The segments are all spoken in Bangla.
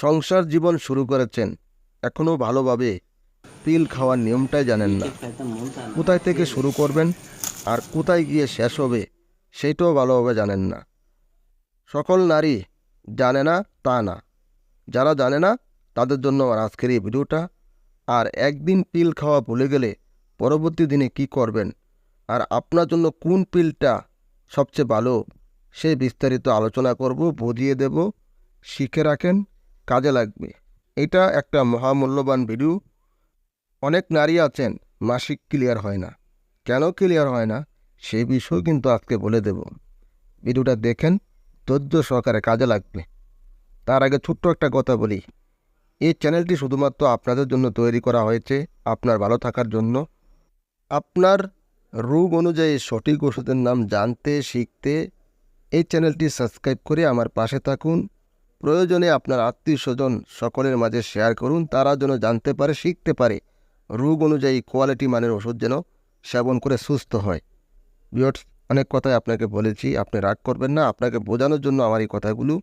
সংসার জীবন শুরু করেছেন। এখনও ভালোভাবে পিল খাওয়ার নিয়মটাই জানেন না। কোথায় থেকে শুরু করবেন আর কোথায় গিয়ে শেষ হবে, সেইটাও ভালোভাবে জানেন না। সকল নারী জানে না, তা না। যারা জানে না, তাদের জন্য আমার আজকের এই ভিডিওটা। আর একদিন পিল খাওয়া ভুলে গেলে পরবর্তী দিনে কি করবেন? আর আপনার জন্য কোন পিলটা সবচেয়ে ভালো, সে বিস্তারিত আলোচনা করব, বুঝিয়ে দেব, শিখে রাখেন। কাজে লাগবে। এটা একটা মহামূল্যবান ভিডিও। অনেক নারী আছেন, মাসিক ক্লিয়ার হয় না। কেন ক্লিয়ার হয় না? সেই বিষয় কিন্তু আজকে বলে দেব। ভিডিওটা দেখেন, ধৈর্য সহকারে কাজে লাগবে। তার আগে ছোট্ট একটা কথা বলি। এই চ্যানেলটি শুধুমাত্র আপনাদের জন্য তৈরি করা হয়েছে, আপনার ভালো থাকার জন্য। আপনার রোগ অনুযায়ী সঠিক ওষুধের নাম জানতে, শিখতে এই চ্যানেলটি সাবস্ক্রাইব করে আমার পাশে থাকুন। প্রয়োজনে আপনার আত্মীয় স্বজন সকলের মাঝে শেয়ার করুন, তারা যেন জানতে পারে, শিখতে পারে। রোগ অনুযায়ী কোয়ালিটি মানের ওষুধ যেন সেবন করে সুস্থ হয়। বিয়টস অনেক কথাই আপনাকে বলেছি, আপনি রাগ করবেন না, আপনাকে বোঝানোর জন্য আমার এই কথাগুলো।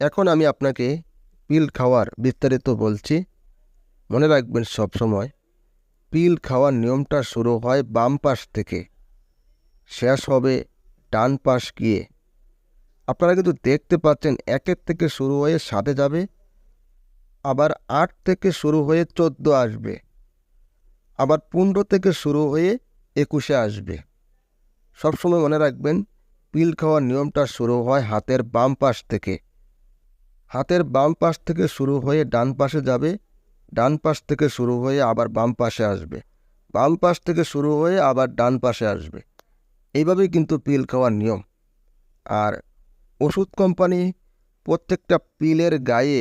এখন আমি আপনাকে পিল খাওয়ার বিস্তারিত বলছি। মনে রাখবেন সব সময় পিল খাওয়ার নিয়মটা শুরু হয় বাম পাশ থেকে। শেষ হবে ডান পাশ গিয়ে। আপনারা কিন্তু দেখতে পাচ্ছেন একের থেকে শুরু হয়ে সাতে যাবে, আবার আট থেকে শুরু হয়ে চোদ্দ আসবে, আবার পনেরো থেকে শুরু হয়ে একুশে আসবে। সবসময় মনে রাখবেন, পিল খাওয়ার নিয়মটা শুরু হয় হাতের বাম পাশ থেকে। হাতের বাম পাশ থেকে শুরু হয়ে ডান পাশে যাবে, ডান পাশ থেকে শুরু হয়ে আবার বাম পাশে আসবে। বাম পাশ থেকে শুরু হয়ে আবার ডান পাশে আসবে। এইভাবেই কিন্তু পিল খাওয়ার নিয়ম। আর ওষুধ কোম্পানি প্রত্যেকটা পিলের গায়ে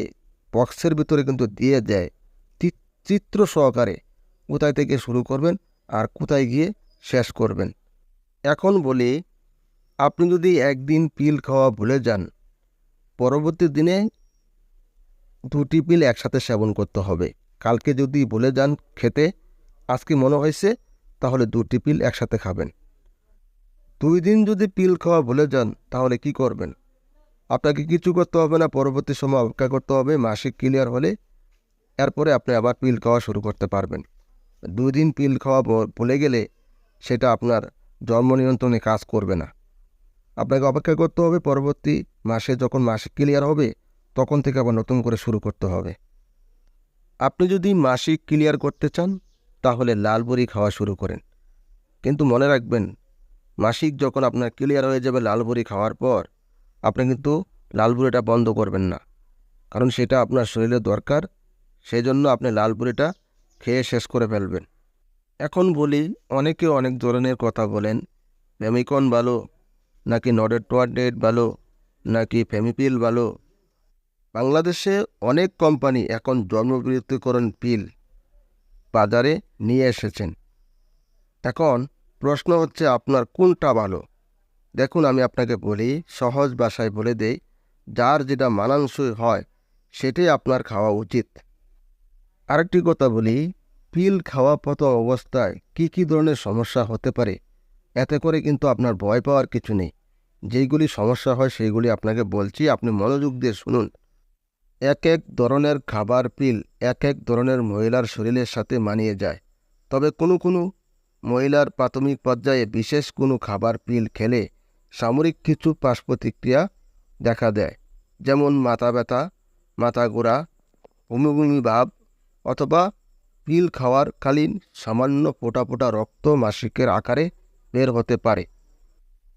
বক্সের ভিতরে কিন্তু দিয়ে দেয়। চিত্র সহকারে কোথায় থেকে শুরু করবেন আর কোথায় গিয়ে শেষ করবেন। এখন বলি, আপনি যদি একদিন পিল খাওয়া ভুলে যান, পরবর্তী দিনে দুটি পিল একসাথে সেবন করতে হবে। কালকে যদি ভুলে যান খেতে আজকে মনে হয়েছে? তাহলে দুটি পিল একসাথে খাবেন। দুই দিন যদি পিল খাওয়া ভুলে যান, তাহলে কি করবেন? আপনাকে কিছু করতে হবে না, পরবর্তী সময় অপেক্ষা করতে হবে, মাসিক ক্লিয়ার হলে এরপরে আপনি আবার পিল খাওয়া শুরু করতে পারবেন। দুই দিন পিল খাওয়া ভুলে গেলে সেটা আপনার জন্ম নিয়ন্ত্রণে কাজ করবে না। আপনাকে অপেক্ষা করতে হবে, পরবর্তী মাসে যখন মাসিক ক্লিয়ার হবে, তখন থেকে আবার নতুন করে শুরু করতে হবে। আপনি যদি মাসিক ক্লিয়ার করতে চান, তাহলে লাল বড়ি খাওয়া শুরু করেন। কিন্তু মনে রাখবেন, মাসিক যখন আপনার ক্লিয়ার হয়ে যাবে লাল বড়ি খাওয়ার পর আপনি কিন্তু লাল বুড়িটা বন্ধ করবেন না। কারণ সেটা আপনার শরীরে দরকার সেই জন্য আপনি লাল বুড়িটা খেয়ে শেষ করে ফেলবেন। এখন বলি, অনেকে অনেক ধরনের কথা বলেন, ফেমিকন ভালো, নাকি নডেড টোয়াডেড ভালো, নাকি ফেমিপিল ভালো। বাংলাদেশে অনেক কোম্পানি এখন জন্মবিরতিকরণ পিল বাজারে নিয়ে এসেছেন। এখন প্রশ্ন হচ্ছে, আপনার কোনটা ভালো? দেখুন, আমি আপনাকে বলি, সহজ ভাষায় বলে দেই, যার যেটা মানানসই হয়, সেটাই আপনার খাওয়া উচিত। আরেকটি কথা বলি, পিল খাওয়া পত অবস্থায় কি কি ধরনের সমস্যা হতে পারে, এতে করে কিন্তু আপনার ভয় পাওয়ার কিছু নেই। যেইগুলি সমস্যা হয়, সেইগুলি আপনাকে বলছি, আপনি মনোযোগ দিয়ে শুনুন। এক এক ধরনের খাবার পিল এক এক ধরনের মহিলার শরীরের সাথে মানিয়ে যায়। তবে কোনো কোনো মহিলার প্রাথমিক পর্যায়ে বিশেষ কোনো খাবার পিল খেলে সামরিক কিছু পার্শ্বপ্রতিক্রিয়া দেখা দেয়, যেমন মাথা ব্যথা, মাথা গোড়া বমি ভাব, অথবা পিল খাওয়ার কালীন সামান্য ফোটা ফোটা রক্ত মাসিকের আকারে বের হতে পারে।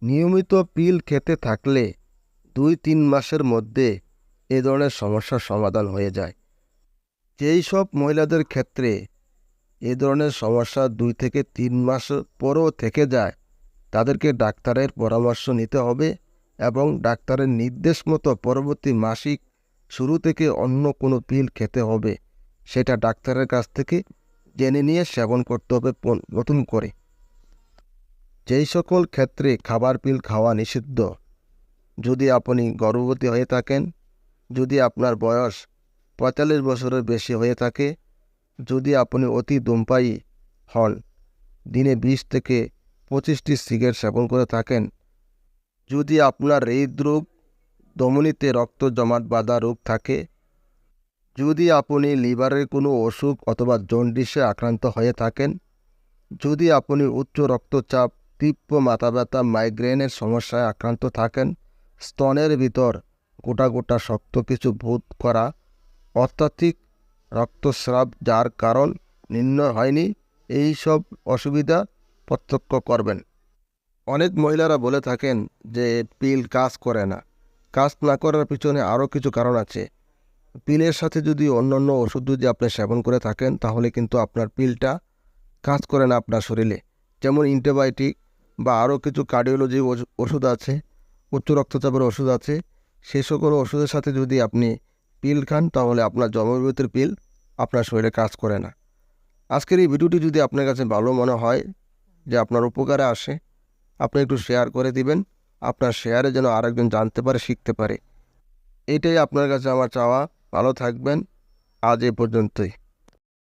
নিয়মিত পিল খেতে থাকলে দুই তিন মাসের মধ্যে এ ধরনের সমস্যার সমাধান হয়ে যায়। যেই সব মহিলাদের ক্ষেত্রে এ ধরনের সমস্যা দুই থেকে তিন মাস পরও থেকে যায় তাদেরকে ডাক্তারের পরামর্শ নিতে হবে এবং ডাক্তারের নির্দেশ মতো পরবর্তী মাসিক শুরু থেকে অন্য কোনো পিল খেতে হবে। সেটা ডাক্তারের কাছ থেকে জেনে নিয়ে সেবন করতে হবে নতুন করে। যেই সকল ক্ষেত্রে খাবার পিল খাওয়া নিষিদ্ধ, যদি আপনি গর্ভবতী হয়ে থাকেন, যদি আপনার বয়স পঁয়তাল্লিশ বছরের বেশি হয়ে থাকে, যদি আপনি অতি ধূমপায়ী হন, দিনে বিশ থেকে পঁচিশটি সিগারেট সেবন করে থাকেন। যদি আপনার হৃদরোগ ধমনীতে রক্ত জমাট বাঁধা রোগ থাকে, যদি আপনি লিভারের কোনো অসুখ অথবা জন্ডিসে আক্রান্ত হয়ে থাকেন, যদি আপনি উচ্চ রক্তচাপ, তীব্র মাথা ব্যথা মাইগ্রেনের সমস্যায় আক্রান্ত থাকেন, স্তনের ভিতর গোটা গোটা শক্ত কিছু বোধ করা অত্যাধিক রক্তস্রাব যার কারণ নির্ণয় হয়নি, এই সব অসুবিধা প্রত্যক্ষ করবেন। অনেক মহিলারা বলে থাকেন যে পিল কাজ করে না। কাজ না করার পিছনে আরও কিছু কারণ আছে। পিলের সাথে যদি অন্যান্য ওষুধ যদি আপনি সেবন করে থাকেন, তাহলে কিন্তু আপনার পিলটা কাজ করে না আপনার শরীরে। যেমন অ্যান্টিবায়োটিক বা আরও কিছু কার্ডিওলজি ওষুধ আছে, উচ্চ রক্তচাপের ওষুধ আছে। সেই সকল ওষুধের সাথে যদি আপনি পিল খান, তাহলে আপনার জন্মবিরতির পিল আপনার শরীরে কাজ করে না। আজকের এই ভিডিওটি যদি আপনার কাছে ভালো মনে হয় যে আপনার উপকারে আসে, আপনি একটু শেয়ার করে দিবেন। আপনার শেয়ারে যেন আরেকজন জানতে পারে, শিখতে পারে। এটাই আপনার কাছে আমার চাওয়া। ভালো থাকবেন। আজ এ পর্যন্তই।